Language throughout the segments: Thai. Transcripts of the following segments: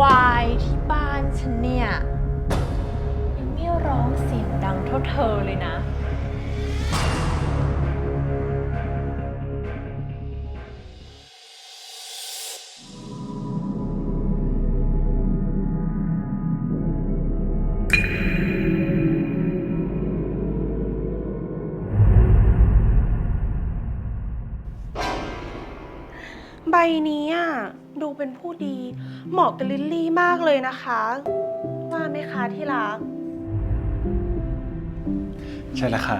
วายที่บ้านฉันเนี่ย ยังไม่ร้องเสียงดังเท่าเธอเลยนะ ใบนี้อะ ดูเป็นผู้ดี เหมาะกับลิลลี่มากเลยนะคะว่าไหมคะที่รัก ใช่แล้วค่ะ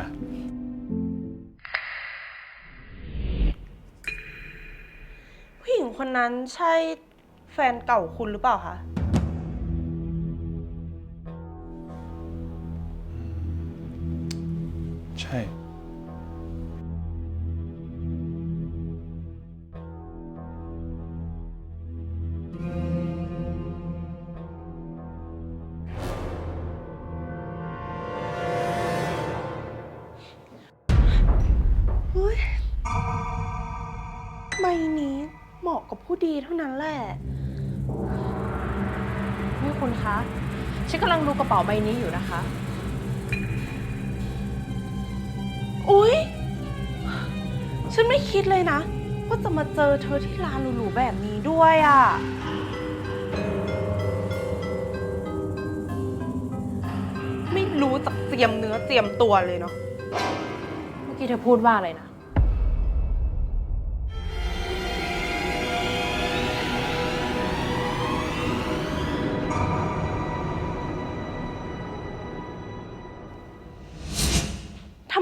ผู้หญิงคนนั้นใช่แฟนเก่าคุณหรือเปล่าคะ ใช่ ใบนี้เหมาะกับผู้ดีเท่านั้นแหละนี่คุณคะ ฉันกำลังดูกระเป๋าใบนี้อยู่นะคะ อุ๊ย ฉันไม่คิดเลยนะ ว่าจะมาเจอเธอที่ร้านหรูๆแบบนี้ด้วยอะ ไม่รู้จักเตรียมเนื้อเตรียมตัวเลยเนาะ เมื่อกี้เธอพูดว่าอะไรนะ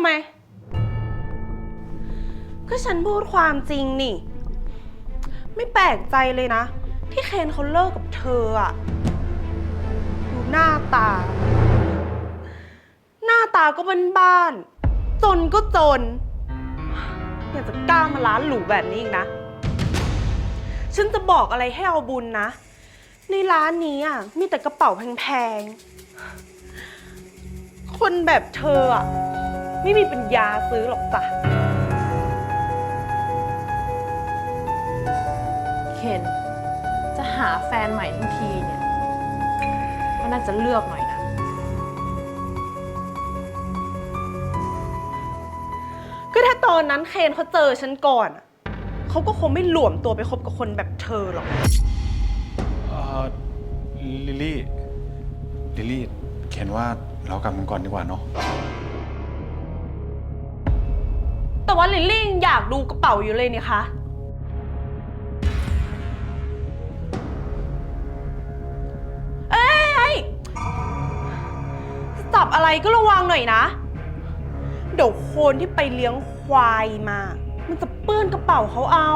ไม ก็ฉันพูดความจริงนี่ ไม่แปลกใจเลยนะ ที่เคนเขาเลิกกับเธออะดูหน้าตา หน้าตาก็บ้านๆจนก็จน อยากจะกล้ามาร้านหรูแบบนี้อีกนะ ฉันจะบอกอะไรให้เอาบุญนะ ในร้านนี้อะมีแต่กระเป๋าแพงๆ คนแบบเธออะ ไม่มีปัญญาซื้อหรอกจ้ะ เคนจะหาแฟนใหม่ทั้งทีเนี่ย ก็น่าจะเลือกหน่อยนะ ก็ถ้าตอนนั้นเคนเขาเจอฉันก่อนอะเขาก็คงไม่หลวมตัวไปคบกับคนแบบเธอหรอก เอ่อลิลลี่ ลิลลี่ เขียนว่าเรากลับกันก่อนดีกว่าเนาะ ว่าลิลลี่ยังอยากดูกระเป๋าอยู่เลยนี่คะ เอ้ยเอ้ยจับอะไรก็ระวังหน่อยนะ เดี๋ยวคนที่ไปเลี้ยงควายมา มันจะเปื้อนกระเป๋าเขาเอา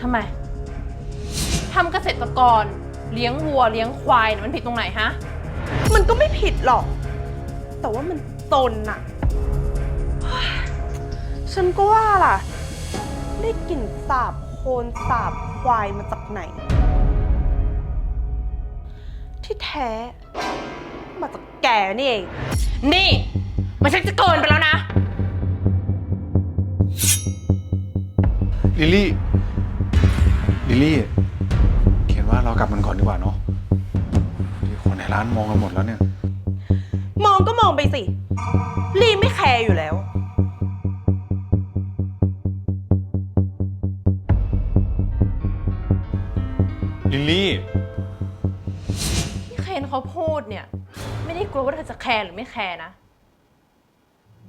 ทำไม ทำเกษตรกรเลี้ยงวัวเลี้ยงควายน่ะมันผิดตรงไหนฮะ มันก็ไม่ผิดหรอก แต่ว่ามัน ตนอะเฮ้ยฉันก็ว่าล่ะ ได้กลิ่นสาบโคลนสาบควายมาจากไหน ที่แท้ มาจากแกนี่เอง นี่มันชักจะเกินไปแล้วนะ ลิลลี่ ลิลลี่ เขียนว่าเรากลับกันก่อนดีกว่าเนาะที่คนในร้านมองกันหมดแล้วเนี่ย มองก็มองไปสิ ลีไม่แคร์อยู่แล้ว ลิลลี่ ที่เคนเขาพูดเนี่ย ไม่ได้กลัวว่าเธอจะแคร์หรือไม่แคร์นะ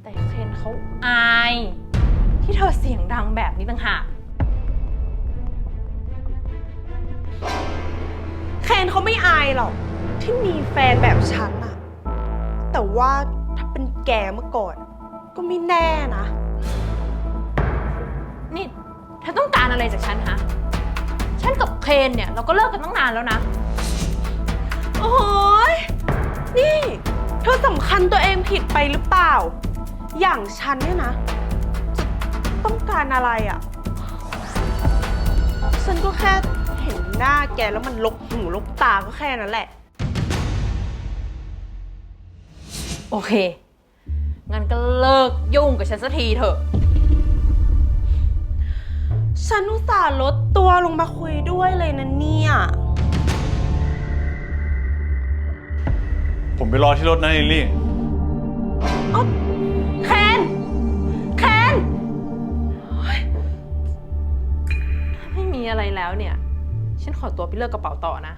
แต่เคนเขาอาย ที่เธอเสียงดังแบบนี้ต่างหากแคนเขาไม่อายหรอก ที่มีแฟนแบบฉันอะแต่ว่าถ้า เป็นแกเมื่อก่อน ก็ไม่แน่นะ นี่เธอต้องการอะไรจากฉันฮะ ฉันกับเคนเนี่ย เราก็เลิกกันตั้งนานแล้วนะ โอ้ยนี่ เธอสำคัญตัวเองผิดไปหรือเปล่า อย่างฉันเนี่ยนะจะต้องการอะไรอะ่ะ ฉันก็แค่เห็นหน้าแกแล้วมันลกหูลกตาก็แค่นั้นแหละ โอเค งั้นก็เลิกยุ่งกับฉันสักทีเถอะ ฉันอุตส่าห์ลดตัวลงมาคุยด้วยเลยนะเนี่ย ผมไปรอที่รถนะลิลลี่อ๊อบแคนแคนถ้าไม่มีอะไรแล้วเนี่ย ฉันขอตัวไปเลือกกระเป๋าต่อนะ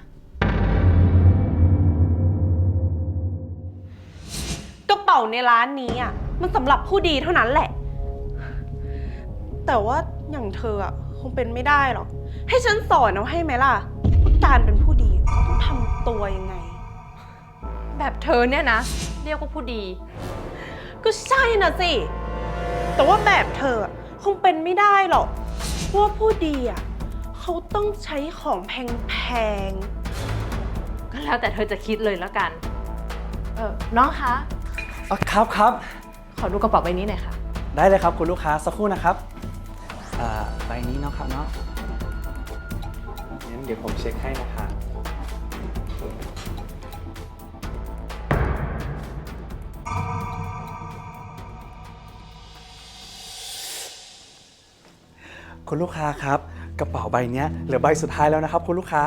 ป๋าในร้านนี้อะ มันสำหรับผู้ดีเท่านั้นแหละ แต่ว่าอย่างเธออะคงเป็นไม่ได้หรอก ให้ฉันสอนเอาให้ไหมล่ะว่าการเป็นผู้ดีต้องทำตัวยังไง แบบเธอเนี่ยนะ เรียกว่าผู้ดี ก็ใช่น่ะสิ แต่ว่าแบบเธออะคงเป็นไม่ได้หรอกเพราะว่าผู้ดีอะเขาต้องใช้ของแพงก็แล้วแต่เธอจะคิดเลยแล้วกัน เออน้องคะ อะครับครับขอดูกระเป๋าใบนี้หน่อยค่ะ ได้เลยครับคุณลูกค้าสักครู่นะครับอ่าใบนี้เนาะครับเนาะงั้นเดี๋ยวผมเช็คให้นะครับคุณลูกค้าครับ กระเป๋าใบเนี้ยเหลือใบสุดท้ายแล้วนะครับ คุณลูกค้า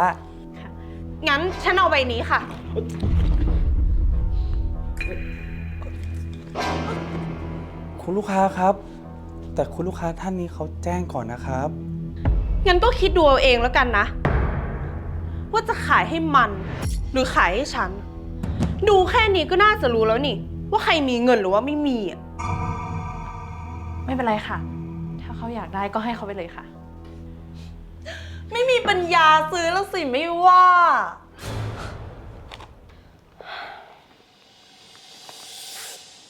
ๆงั้นฉันเอาใบนี้ค่ะ คุณลูกค้าครับ แต่คุณลูกค้าท่านนี้เขาแจ้งก่อนนะครับ งั้นก็คิดดูเอาเองแล้วกันนะ ว่าจะขายให้มัน หรือขายให้ฉัน ดูแค่นี้ก็น่าจะรู้แล้วนี่ ว่าใครมีเงินหรือว่าไม่มีอะไม่เป็นไรค่ะ ถ้าเขาอยากได้ก็ให้เขาไปเลยค่ะ ไม่มีปัญญาซื้อแล้วสิไม่ว่า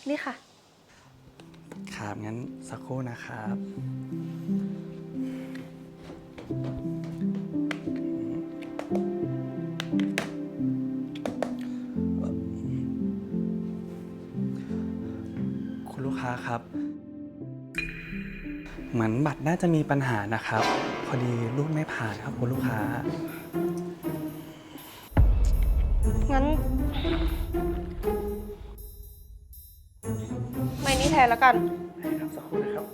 นี่ค่ะ ครับ งั้นสักครู่นะครับ คุณลูกค้าครับ เหมือนบัตรน่าจะมีปัญหานะครับ พอดีรูดไม่ผ่านครับคุณลูกค้า นี้แทนแล้วกันครับสักครู่นะครับ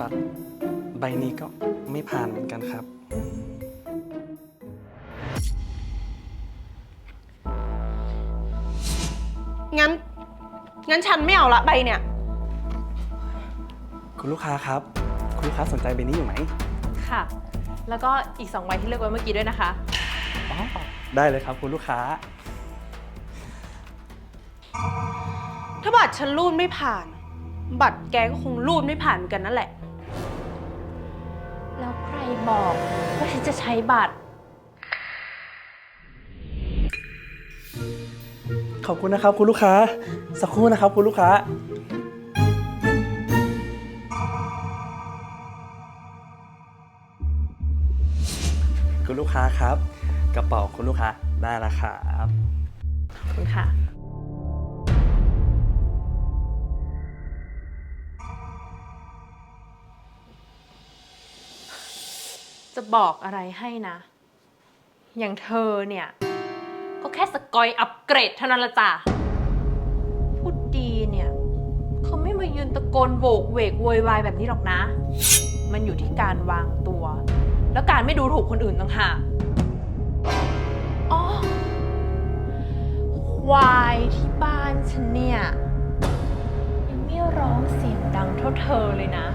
บัตรใบนี้ก็ไม่ผ่านเหมือนกันครับ งั้น งั้นฉันไม่เอาละใบเนี่ย คุณลูกค้าครับ คุณลูกค้าสนใจใบนี้อยู่ไหมค่ะ แล้วก็อีกสองใบที่เลือกไว้เมื่อกี้ด้วยนะคะ อ๋อได้เลยครับคุณลูกค้า ถ้าบัตรฉันรูดไม่ผ่าน บัตรแกก็คงรูดไม่ผ่านเหมือนกันนั่นแหละ แล้วใครบอกว่าฉันจะใช้บัตร ขอบคุณนะครับคุณลูกค้า สักครู่นะครับคุณลูกค้า คุณลูกค้าครับ กระเป๋าคุณลูกค้าได้แล้วครับขอบคุณค่ะ จะบอกอะไรให้นะ อย่างเธอเนี่ย ก็แค่สกอยอัปเกรดเท่านั้นละจ้ะ พูดดีเนี่ย เขาไม่มายืนตะโกนโบกเวกโวยวายแบบนี้หรอกนะ มันอยู่ที่การวางตัว แล้วการไม่ดูถูกคนอื่นต่างหากอ๋อควายที่บ้านฉันเนี่ย ยังไม่ร้องเสียงดังเท่าเธอเลยนะ